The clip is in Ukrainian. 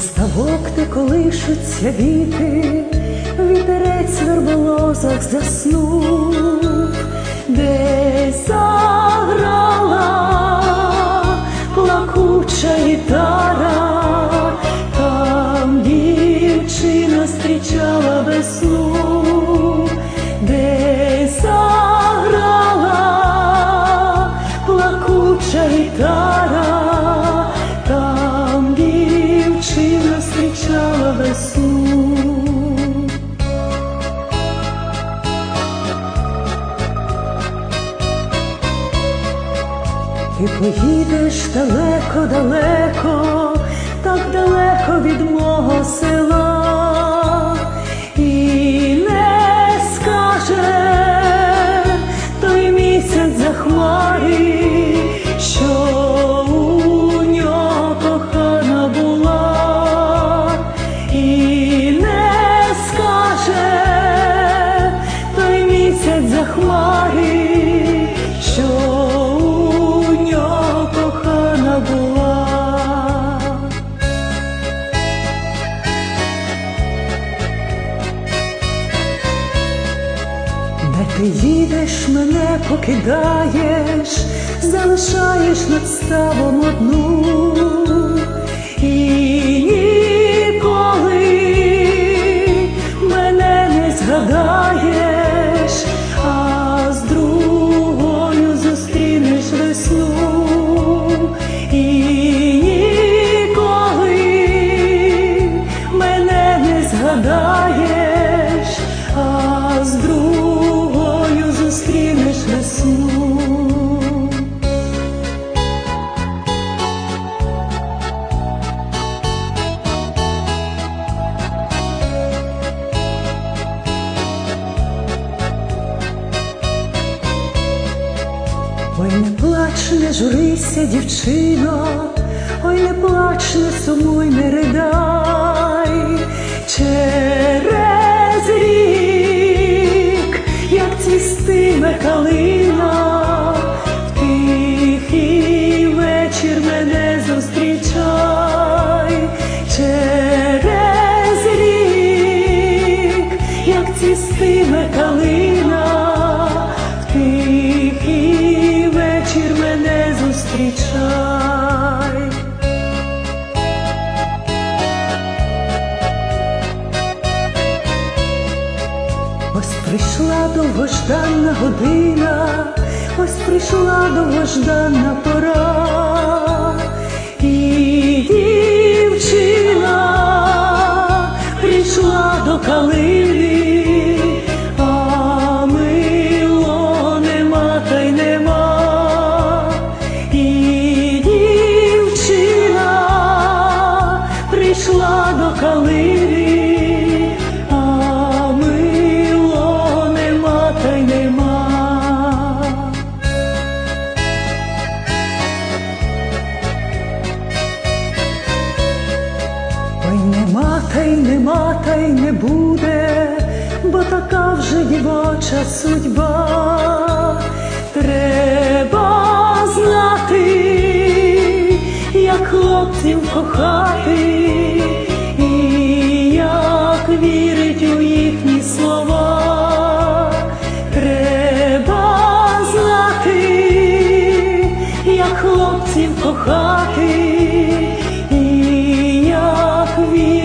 ставок, де колишуться віти, вітерець в верболозах заснув, десь заграла плакуча гітара, там дівчина зустрічала весну, Ти поїдеш далеко-далеко, так далеко від мого села, і не скаже той місяць за що у нього кохана була, і не скаже той місяць за що ти їдеш, мене покидаєш, залишаєш над ставом одну Ой, не плач, не журися, дівчино, ой, не плач, не сумуй, не ридай. Через зустрічай. Ось прийшла довгожданна година, ось прийшла довгожданна пора, і дівчина прийшла до калини, Та й нема, та й не буде, бо така вже дівоча судьба. Треба знати, як хлопців кохати, і як вірить у їхні слова. Треба знати, як хлопців кохати. І як вірить